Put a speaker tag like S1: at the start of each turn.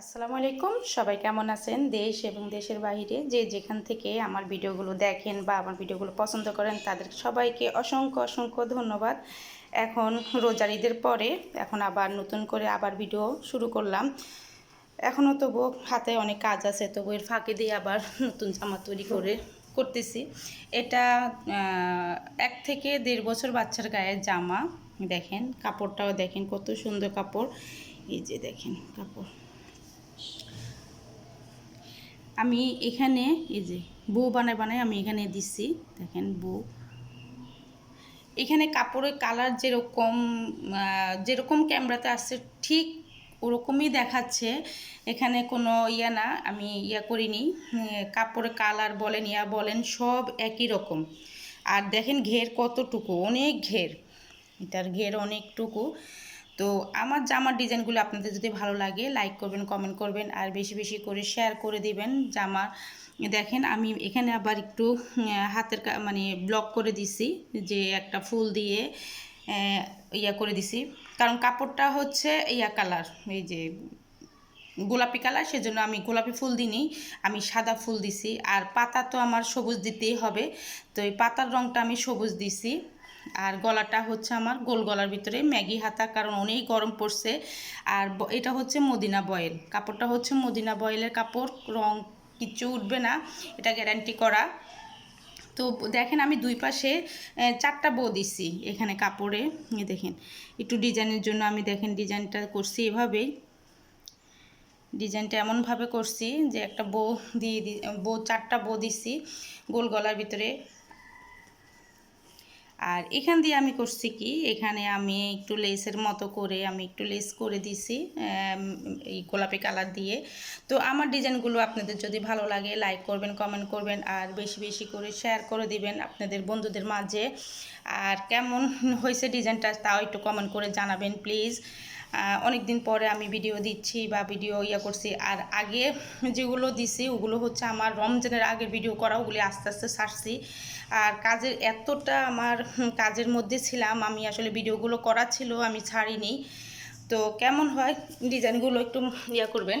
S1: আসসালামু আলাইকুম। সবাই কেমন আছেন? দেশ এবং দেশের বাইরে যে যেখান থেকে আমার ভিডিওগুলো দেখেন বা আমার ভিডিওগুলো পছন্দ করেন, তাদের সবাইকে অসংখ্য অসংখ্য ধন্যবাদ। এখন রোজার ঈদের পরে এখন আবার নতুন করে আবার ভিডিও শুরু করলাম। এখনও তবু হাতে অনেক কাজ আছে, তবু এর ফাঁকে দিয়ে আবার নতুন জামা তৈরি করে করতেছি। এটা এক থেকে দেড় বছর বাচ্চার গায়ের জামা। দেখেন, কাপড়টাও দেখেন কত সুন্দর কাপড়। এই যে দেখেন কাপড়। আমি এখানে, এই যে, বউ বানায় বানায় আমি এখানে দিচ্ছি। দেখেন, বউ। এখানে কাপড়ের কালার যেরকম যেরকম ক্যামেরাতে আসছে, ঠিক ওরকমই দেখাচ্ছে। এখানে কোনো ইয়া না, আমি ইয়া করিনি। কাপড়ের কালার বলেন, ইয়া বলেন, সব একই রকম। আর দেখেন ঘের কতটুকু, অনেক ঘের। এটার ঘের অনেকটুকু। তো আমার জামার ডিজাইনগুলো আপনাদের যদি ভালো লাগে লাইক করবেন কমেন্ট করবেন আর বেশি বেশি করে শেয়ার করে দিবেন জামা। দেখেন আমি এখানে আবার একটু হাতের মানে ব্লক করে দিছি যে একটা ফুল দিয়ে ইয়া করে দিছি। কারণ কাপড়টা হচ্ছে ইয়া কালার এই যে গোলাপি কালার সেজন্য আমি গোলাপি ফুল দিইনি, আমি সাদা ফুল দিছি। আর পাতা তো আমার সবুজ দিতেই হবে, তো এই পাতার রংটা আমি সবুজ দিছি। আর গলাটা হচ্ছে আমার গোল গলার ভিতরে ম্যাগি হাতা, কারণ অনেক গরম পড়ছে। আর এটা হচ্ছে মদিনা বয়েল। কাপড়টা হচ্ছে মদিনা বয়েলের কাপড়, রং কিচ্ছু উঠবে না, এটা গ্যারান্টি করা। তো দেখেন আমি দুই পাশে চারটা বো দিছি এখানে কাপড়ে। দেখেন, একটু ডিজাইনের জন্য আমি দেখেন ডিজাইনটা করছি এভাবেই। ডিজাইনটা এমনভাবে করছি যে একটা বো দিয়ে দি বো চারটা বো দিছি গোল গলার ভিতরে। আর এখান দিয়ে আমি করছি কি? এখানে আমি একটু লেসের মতো করে আমি একটু লেস করে দিছি এই গোলাপি কালার দিয়ে। তো আমার ডিজাইনগুলো আপনাদের যদি ভালো লাগে লাইক করবেন কমেন্ট করবেন আর বেশি বেশি করে শেয়ার করে দিবেন আপনাদের বন্ধুদের মাঝে। আর কেমন হয়েছে ডিজাইনটা তাও একটু কমেন্ট করে জানাবেন প্লিজ অনেক দিন পরে আমি ভিডিও দিচ্ছি বা ভিডিও ইয়ে করছি। আর আগে যেগুলো দিছি, ওগুলো হচ্ছে আমার রমজানের আগে ভিডিও করা, ওগুলি আস্তে আস্তে সারছি। আর কাজের এতটা আমার কাজের মধ্যে ছিলাম। আমি আসলে ভিডিওগুলো করা ছিল, আমি ছাড়িনি। তো কেমন হয়? ডিজাইনগুলো একটু ইয়া করবেন।